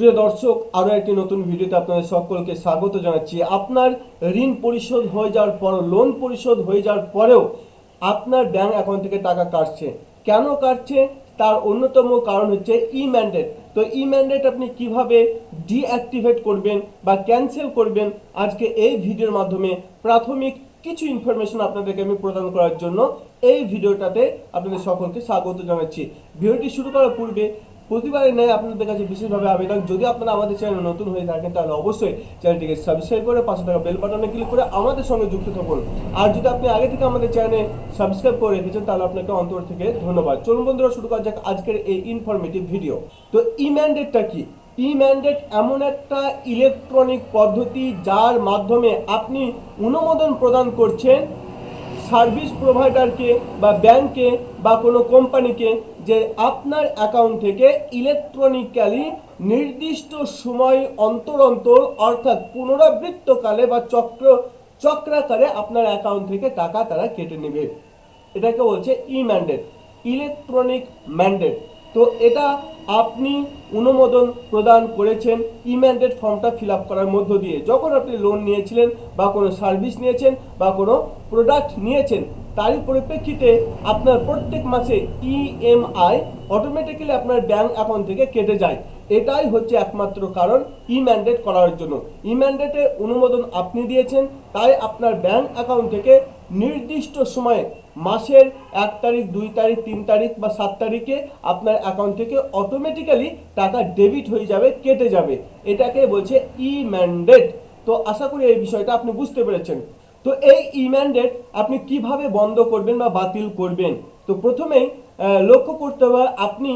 প্রিয় দর্শক, আরও একটি নতুন ভিডিওতে আপনাদের সকলকে স্বাগত জানাচ্ছি। আপনার ঋণ পরিশোধ হয়ে যাওয়ার পর লোন পরিশোধ হয়ে যাওয়ার পরেও আপনার ব্যাংক অ্যাকাউন্ট থেকে টাকা কাটছে। কেন কাটছে? তার অন্যতম কারণ হচ্ছে ই ম্যান্ডেট তো ই ম্যান্ডেট আপনি কীভাবে ডিঅ্যাক্টিভেট করবেন বা ক্যান্সেল করবেন? আজকে এই ভিডিওর মাধ্যমে প্রাথমিক কিছু ইনফরমেশন আপনাদেরকে আমি প্রদান করার জন্য এই ভিডিওটাতে আপনাদের সকলকে স্বাগত জানাচ্ছি। ভিডিওটি শুরু করার পূর্বে প্রতিবারের ন্যায় আপনাদের কাছে বিশেষভাবে আবেদন। যদি আপনারা আমাদের চ্যানেল নতুন হয়ে থাকেন, তাহলে অবশ্যই চ্যানেলটিকে সাবস্ক্রাইব করে, পাশে থাকা বেল বাটনে ক্লিক করে আমাদের সঙ্গে যুক্ত থাকুন। আর যদি আপনি আগে থেকে আমাদের চ্যানেলে সাবস্ক্রাইব করে রেখেছেন, তাহলে আপনাকে অন্তর থেকে ধন্যবাদ। চলুন বন্ধুরা, শুরু করা যাক আজকের এই ইনফরমেটিভ ভিডিও তো ই ম্যান্ডেটটা কি? ই ম্যান্ডেট এমন একটা ইলেকট্রনিক পদ্ধতি যার মাধ্যমে আপনি অনুমোদন প্রদান করছেন সার্ভিস প্রোভাইডারকে বা ব্যাংকে বা কোনো কোম্পানিকে যে আপনার অ্যাকাউন্ট থেকে ইলেকট্রনিক্যালি নির্দিষ্ট সময় অন্তর অন্তর, অর্থাৎ পুনরাবৃত্তকালে বা চক্র, চক্রাকারে আপনার অ্যাকাউন্ট থেকে টাকা তারা কেটে নেবে। এটাকে বলছে ই ম্যান্ডেট ইলেকট্রনিক ম্যান্ডেট। তো এটা আপনি অনুমোদন প্রদান করেছেন ইম্যান্ডেড ফর্মটা ফিল আপ করার মধ্য দিয়ে। যখন আপনি লোন নিয়েছিলেন বা কোনো সার্ভিস নিয়েছেন বা কোনো প্রোডাক্ট নিয়েছেন, তারই পরিপ্রেক্ষিতে আপনার প্রত্যেক মাসে ইএমআই অটোমেটিক্যালি আপনার ব্যাঙ্ক অ্যাকাউন্ট থেকে কেটে যায়। এটাই হচ্ছে একমাত্র কারণ ই ম্যান্ডেট করার জন্য। ই অনুমোদন আপনি দিয়েছেন, তাই আপনার ব্যাঙ্ক অ্যাকাউন্ট থেকে নির্দিষ্ট সময়ে মাসের এক তারিখ, দুই তারিখ, তিন তারিখ বা সাত তারিখে আপনার অ্যাকাউন্ট থেকে অটোমেটিক্যালি টাকা ডেবিট হয়ে যাবে, কেটে যাবে। এটাকে বলছে ই ম্যান্ডেট তো আশা করি এই বিষয়টা আপনি বুঝতে পেরেছেন। তো এই ই ম্যান্ডেট আপনি কীভাবে বন্ধ করবেন বা বাতিল করবেন? তো প্রথমেই লক্ষ্য করতে হবে আপনি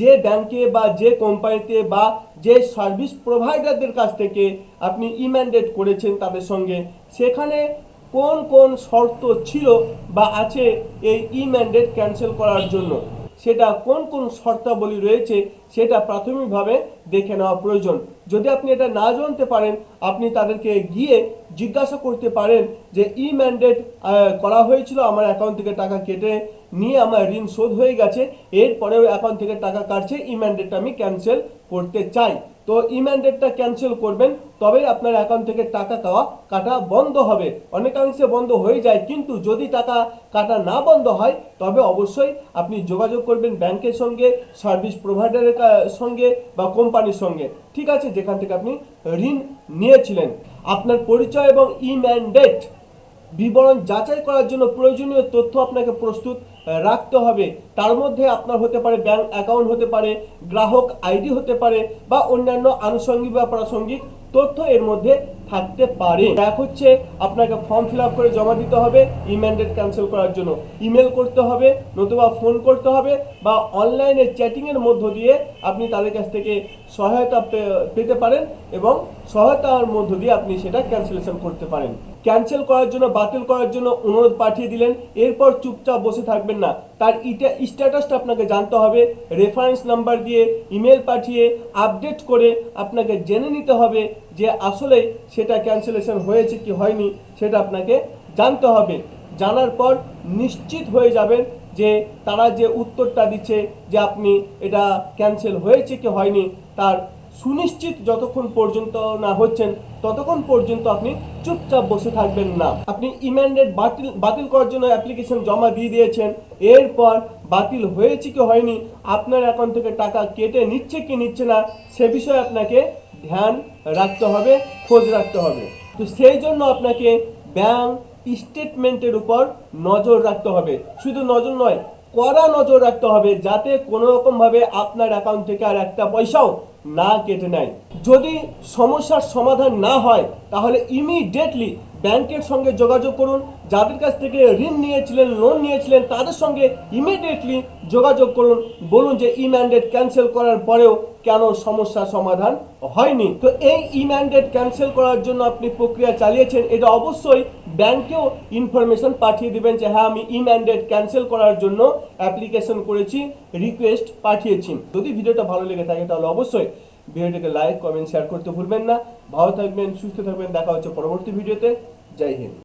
যে ব্যাংকে বা যে কোম্পানিতে বা যে সার্ভিস প্রোভাইডারদের কাছ থেকে আপনি ই ম্যান্ডেট করেছেন তাদের সঙ্গে, সেখানে কোন কোন শর্ত ছিল বা আছে এই ই ম্যান্ডেট ক্যান্সেল করার জন্য? সেটা কোন কোন শর্তাবলী রয়েছে সেটা প্রাথমিকভাবে দেখে নেওয়া প্রয়োজন। যদি আপনি এটা না জানতে পারেন, আপনি তাদেরকে গিয়ে জিজ্ঞাসা করতে পারেন যে, ই ম্যান্ডেট করা হয়েছিল, আমার অ্যাকাউন্ট থেকে টাকা কেটে নিয়ে আমার ঋণ শোধ হয়ে গেছে, এরপরেও অ্যাকাউন্ট থেকে টাকা কাটছে, ই ম্যান্ডেটটা আমি ক্যান্সেল করতে চাই। তো ই ম্যান্ডেটটা ক্যান্সেল করবেন, তবেই আপনার অ্যাকাউন্ট থেকে টাকা কাওয়া কাটা বন্ধ হবে। অনেকাংশে বন্ধ হয়ে যায়, কিন্তু যদি টাকা কাটা না বন্ধ হয়, তবে অবশ্যই আপনি যোগাযোগ করবেন ব্যাংকের সঙ্গে সার্ভিস প্রোভাইডারের সঙ্গে বা কোম্পানির সঙ্গে। ঠিক আছে, যেখান থেকে আপনি ঋণ নিয়েছিলেন। আপনার পরিচয় এবং ই ম্যান্ডেট বিবরণ যাচাই করার জন্য প্রয়োজনীয় তথ্য আপনাকে প্রস্তুত রাখতে হবে। তার মধ্যে আপনার হতে পারে ব্যাংক অ্যাকাউন্ট হতে পারে, গ্রাহক আইডি হতে পারে বা অন্যান্য আনুষঙ্গিক বা প্রাসঙ্গিক তথ্য এর মধ্যে থাকতে পারে। এক হচ্ছে আপনাকে ফর্ম ফিল আপ করে জমা দিতে হবে ই ম্যান্ডেট ক্যান্সেল করার জন্য। ইমেল করতে হবে, নতুবা ফোন করতে হবে বা অনলাইনে চ্যাটিংয়ের মধ্য দিয়ে আপনি তাদের কাছ থেকে সহায়তা পেতে পারেন এবং সহায়তার মধ্য দিয়ে আপনি সেটা ক্যান্সেলেশন করতে পারেন। ক্যান্সেল করার জন্য, বাতিল করার জন্য অনুরোধ পাঠিয়ে দিলেন। এরপর চুপচাপ বসে থাকবেন না। তার ইটা স্ট্যাটাসটা আপনাকে জানতে হবে। রেফারেন্স নাম্বার দিয়ে ইমেল পাঠিয়ে আপডেট করে আপনাকে জেনে নিতে হবে যে আসলে সেটা ক্যান্সেলেশন হয়েছে কি হয়নি সেটা আপনাকে জানতে হবে। জানার পর নিশ্চিত হয়ে যাবেন যে তারা যে উত্তরটা দিচ্ছে যে আপনি এটা ক্যান্সেল হয়েছে কি হয়নি, তার সুনিশ্চিত যতক্ষণ পর্যন্ত না হচ্ছেন, ততক্ষণ পর্যন্ত আপনি চুপচাপ বসে থাকবেন না। আপনি ইম্যান্ডেট বাতিল বাতিল করার জন্য অ্যাপ্লিকেশন জমা দিয়ে দিয়েছেন। এরপর বাতিল হয়েছে কি হয়নি, আপনার অ্যাকাউন্ট থেকে টাকা কেটে নিচ্ছে কি নিচ্ছে না, সে বিষয়ে আপনাকে ধ্যান রাখতে হবে, খোঁজ রাখতে হবে। তো সেই জন্য আপনাকে ব্যাংক স্টেটমেন্টের উপর নজর রাখতে হবে। শুধু নজর নয়, কড়া নজর রাখতে হবে যাতে কোনো রকমভাবে আপনার অ্যাকাউন্ট থেকে আর একটা পয়সাও না কেটে নেয়। যদি সমস্যার সমাধান না হয়, তাহলে ইমিডিয়েটলি ব্যাংকের সঙ্গে যোগাযোগ করুন। যাদের কাছ থেকে ঋণ নিয়েছিলেন লোন নিয়েছিলেন, তাদের সঙ্গে ইমিডিয়েটলি যোগাযোগ করুন। বলুন যে ই ম্যান্ডেট ক্যান্সেল করার পরেও কেন সমস্যার সমাধান হয়নি। তো এই ই ম্যান্ডেট ক্যান্সেল করার জন্য আপনি প্রক্রিয়া চালিয়েছেন, এটা অবশ্যই ব্যাংকেও ইনফরমেশন পাঠিয়ে দিবেন যে হ্যাঁ আমি ই ম্যান্ডেট ক্যান্সেল করার জন্য অ্যাপ্লিকেশন করেছি রিকোয়েস্ট পাঠিয়েছি। যদি ভিডিওটা ভালো লেগে থাকে, তাহলে অবশ্যই ভিডিওটাকে লাইক কমেন্ট শেয়ার করতে ভুলবেন না। ভালো থাকবেন, সুস্থ থাকবেন, দেখা হচ্ছে পরবর্তী ভিডিওতে। জয় হিন্দ।